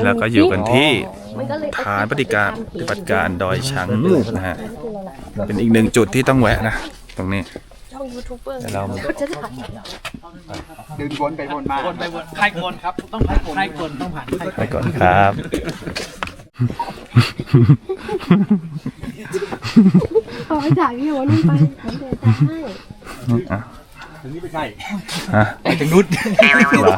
อนนี้เราก็อยู่กันที่มันก็เลยฐานปฏิการปฏิบัติการดอยช้างมูกนะฮะเป็นอีกหนึ่งจุดที่ต้องแวะนะตรงนี้ช่องยูทูบเบอร์เดี๋ยวเราเขาจะถ่ายเดินวนไปวนมาวนไปวนใครกวนครับต้องใครกวนใครกวนต้องผ่านใครไปก่อนครับขอให้ถ่ายพี่โอ้นุ่นไปผมเดินตามให้อะถึงนี้ไม่ใช่ฮะไปถึงนุชเหรอ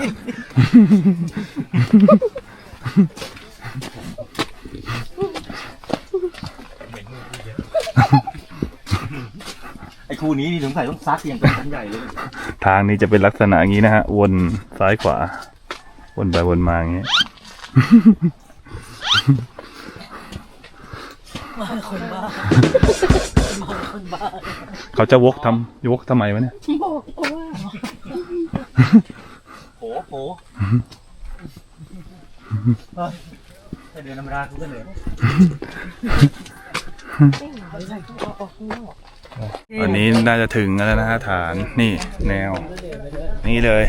ไอ้คู่นี้นี่สงสัยต้องซักอย่างเป็นกันใหญ่เลย ทางนี้จะเป็นลักษณะอย่างนี้นะฮะ วนซ้ายขวา วนไปวนมาอย่างนี้เขาจะวกทำยวกทำไมวะเนี่ย บอกว่าโผโผ แต่เดินธรรมดากูก็เหนื่อยวันนี้น่าจะถึงแล้วนะฮะฐานนี่แนว นี่เลย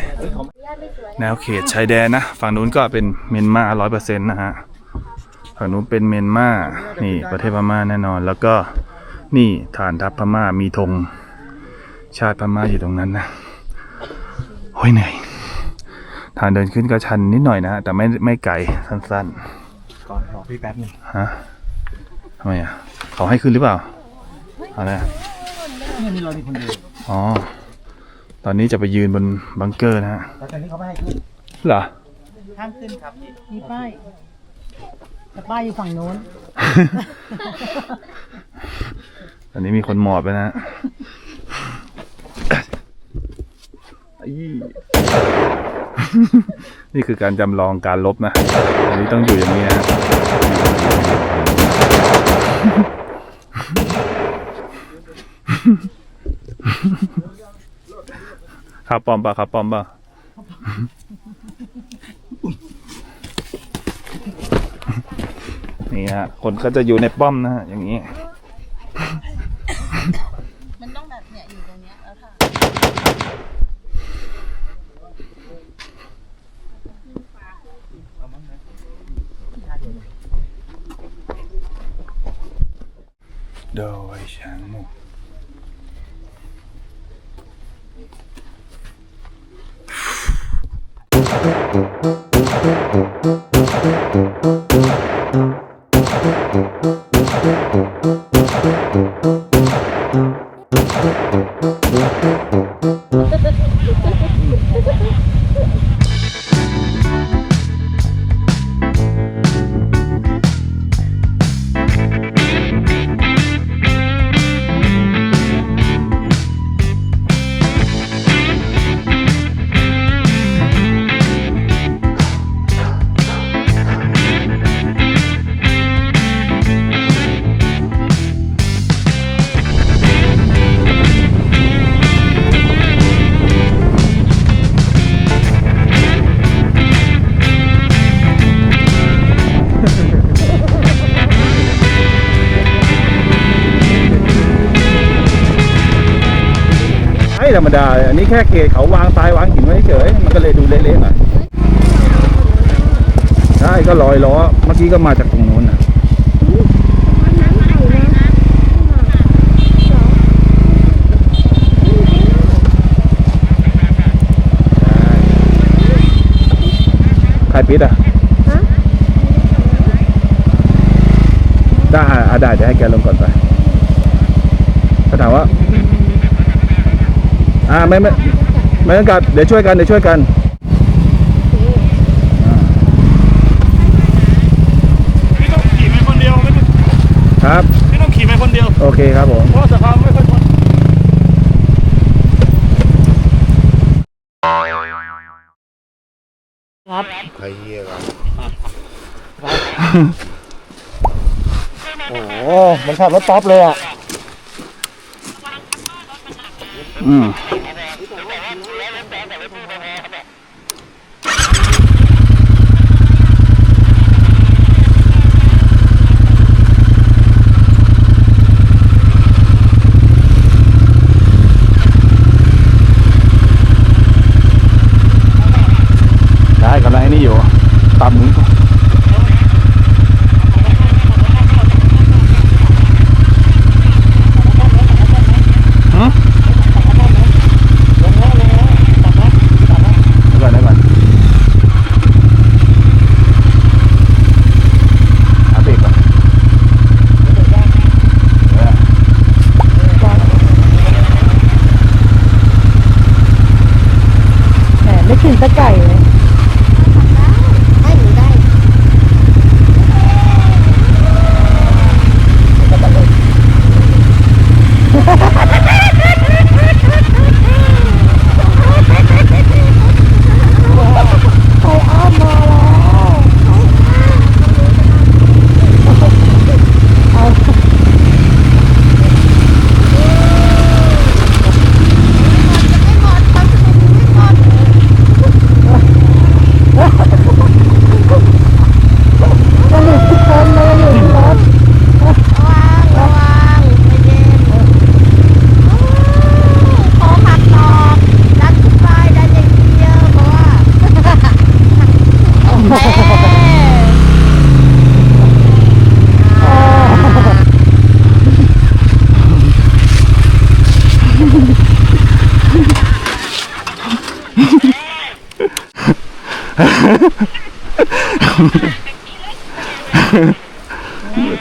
แนวเขตชายแดนนะ ฝั่งนู้นก็เป็นเมียนมาร้อยเปอร์เซ็นต์นะฮะฝั่งนู้นเป็นเมียนมานี่ประเทศพม่าแน่นอน แล้วก็นี่ฐานทัพพม่ามีธงชาติพม่าอยู่ตรงนั้นนะโอ้ยเหนื่อย ทางเดินขึ้นก็ชันนิดหน่อยนะฮะแต่ไม่ไม่ไกลสั้นก่อนรอพี่แป๊บหนึงๆฮะทำไมอะเขาให้ขึ้นหรือเปล่าเอาละเนี่ยมีเรามีคนเดียวอ๋อตอนนี้จะไปยืนบนบังเกอร์นะฮะแต่ตอนนี้เขาไม่ให้ขึ้นเหรอ ห้ามขึ้นครับพี่มีป้ายแต่ป้ายอยู่ฝั่งโน้น ตอนนี้มีคนหมอบไปนะฮะอี้ นี่คือการจำลองการลบนะ อันนี้ต้องอยู่อย่างนี้นะฮะขับปอมปะขับปอมปะนี่ฮะ คนก็จะอยู่ในป้อมนะฮะอย่างนี้ มันต้องแบบเนี่ยอยู่ตรงเนี้ยแล้วค่ะ โดยช้ ธรรมดาเลยอันนี้แค่เกตเขาวางทรายวางหินไว้เฉยมันก็เลยดูเละๆหน่อยใช่ก็ลอยล้อเมื่อกี้ก็มาจากตรงนู้นนะใครปิดอะได้อะได้เดี๋ยวให้แกลงก่อนไปเขาถามว่า อ่าไม่ไม่ไม่ต้องกลับเดี๋ยวช่วยกันเดี๋ยวช่วยกันพี่ต้องขี่ไปคนเดียวไม่ต้องครับ พี่ต้องขี่ไปคนเดียว โอเคครับผม เพราะสภาพไม่ค่อยพอโอ้โหมันขับรถป๊อปเลยอะ อืมได้กำลังไอ้นี่อยู่ตามหมุน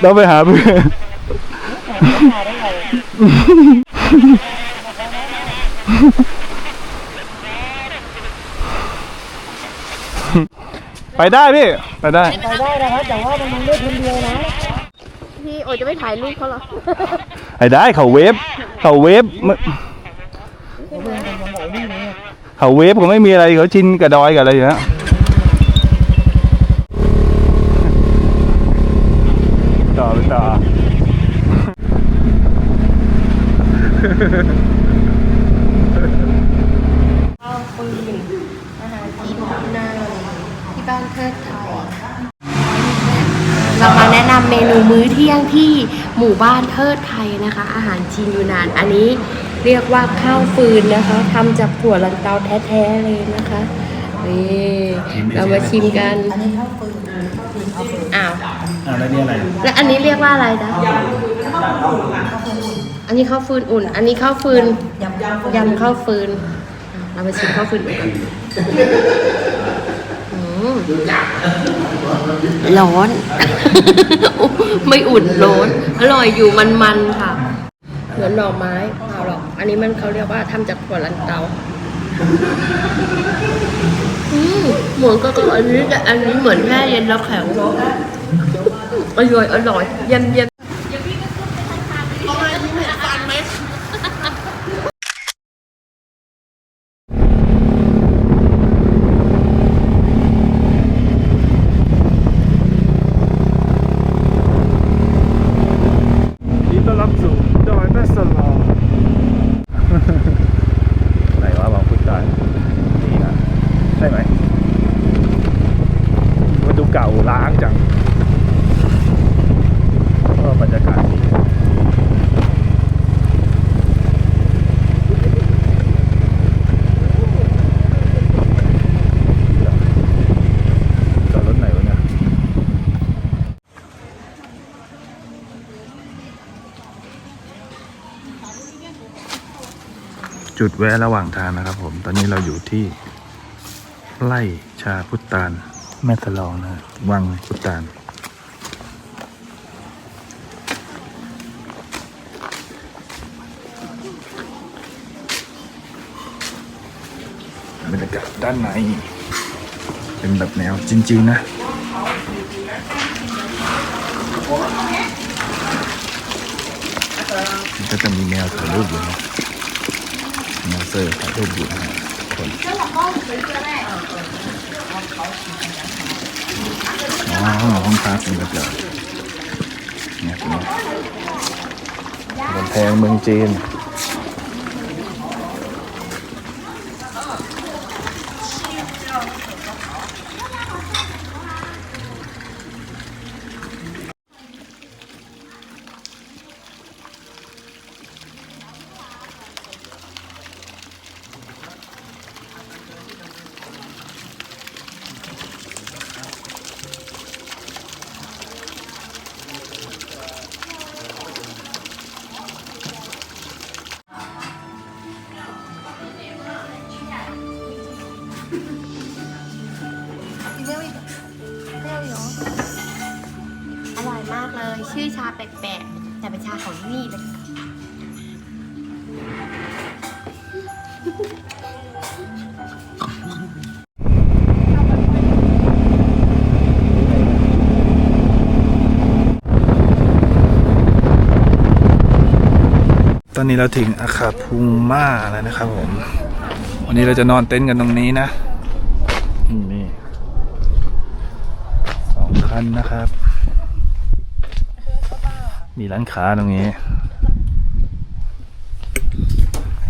ต้องไปหาเพื่อนไปได้พี่ ไปได้ ไปได้นะครับแต่ว่ามันยังได้คนเดียวนะพี่โอจะไม่ถ่ายรูปเขาเหรอไปได้เขาเวฟเขาเวฟไม่เขาเวฟเขาไม่มีอะไรเขาชินกับดอยกับอะไรอยู่แล้วต่อไปต่อ ข้าวปืนอาหารจีนนานที่บ้านเทิดไทย เรามาแนะนำเมนูมื้อเที่ยงที่หมู่บ้านเทิดไทยนะคะ อาหารจีนยูนาน อันนี้เรียกว่าข้าวฟืนนะคะทำจากถั่วลันเตาแท้ๆเลยนะคะนี่เรามาชิมกันอันนี้ข้าวฟืนข้าวฟืนอ้าวอะไรนี่อะไรและอันนี้เรียกว่าอะไรนะอันนี้ข้าวฟืนอุ่น อันนี้ข้าวฟืนยำข้าวฟืนยำข้าวฟืนอะเรามาชิมข้าวฟืนอุ่นกันอืม ร้อน ไม่อุ่นร้อน อร่อยอยู่มันๆค่ะ เหมือนหน่อไม้เปล่าหรอก อันนี้มันเขาเรียกว่าทำจากถั่วลันเตาอืมเหมือนก็ก็อันนี้แต่อันนี้เหมือนแค่เย็นแล้วแข็งอร่อยอร่อยเย็นเย็นยินดีต้อนรับสู่ดอยแม่สลอ ไหนวะบางพุทธายนี่นะใช่ไหมมันดูเก่าล้างจังก็บรรยากาศดีจอดรถไหนวะเนี่ย จุดแวะระหว่างทางนะครับ ผม ตอนนี้เราอยู่ที่ไร่ชาพุตานแม่สลองนะวังพุตานบรรยากาศด้านใน เป็นแบบแนวจริงๆนะ มันก็จะมีแมวถ่ายรูปอยู่นะแมวเซอร์ถ่ายรูปอยู่นะฮะคนอ๋อห้องพักนี่ก็จะเนี่ยตรงนี้กำแพงเมืองจีน อนนี้เราถึงอาคาพูม่าแล้วนะครับผม วันนี้เราจะนอนเต็นท์กันตรงนี้นะนี่สองคันนะครับ มีร้านค้าตรงนี้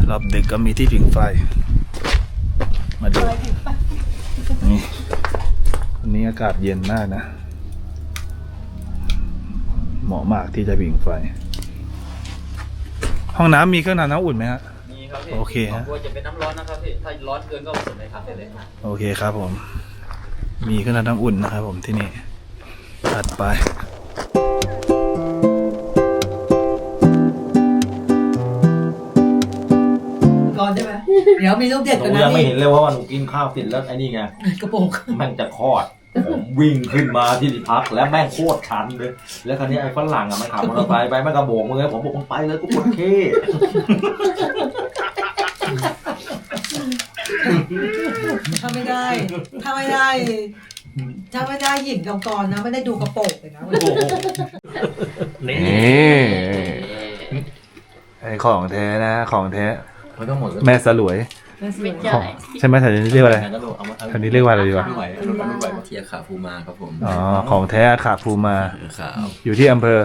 รอบดึกก็มีที่ผิงไฟ มาดู นี่วันนี้อากาศเย็นมากนะ เหมาะมากที่จะผิงไฟ ห้องน้ำมีเครื่องทำน้ำอุ่นไหมฮะ มีครับพี่โอเคฮะควรจะเป็นน้ำร้อนนะครับพี่ ถ้าร้อนเกินก็ผสมในถังได้เลยครับโอเคครับผม มีเครื่องทำน้ำอุ่นนะครับผมที่นี่ถัดไป ก่อนใช่ไหมเดี๋ยวมีลูกเด็กหกันนูนะยังไม่นี่เห็นเลยว่าหนูกินข้าวเสร็จแล้วไอ้นี่ไงกระโปรงแม่งจะคลอดผม วิ่งขึ้นมาที่ที่พักแล้วแม่งโคตรชันเลย แล้วคราวนี้ไอ้ฝรั่งอะมันขับมอเตอร์ไซค์ไปแม่งกระโบกมือให้ผมบอกมึงไปเลยกูปวดเข้ถ้าไม่ได้ ถ้าไม่ได้ ถ้าไม่ได้หยิบกำกรนะ ไม่ได้ดูกระโปรงเลยนะโอ้โหนี่นี่ไอของแท้นะ ของแท้ มันก็หมดแล้ว แม่สลวย ไม่ของใช่ไหมแถวนี้เรียกว่าอะไรก็ดูเอามาแถวนี้เรียกว่าอะไรดีวะไม่ไหวไม่ไหวเทียขาภูมาครับผมอ๋อของแท้ขาภูมาขาวอยู่ที่อำเภอ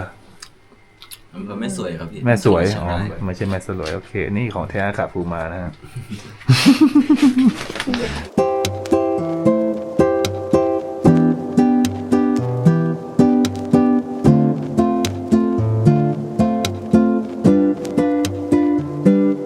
อำเภอแม่สวยครับพี่แม่สวยเชีอ๋งอรายไม่ใช่แม่สลวยโอเค นี่ของแท้ขาภูมานะฮะ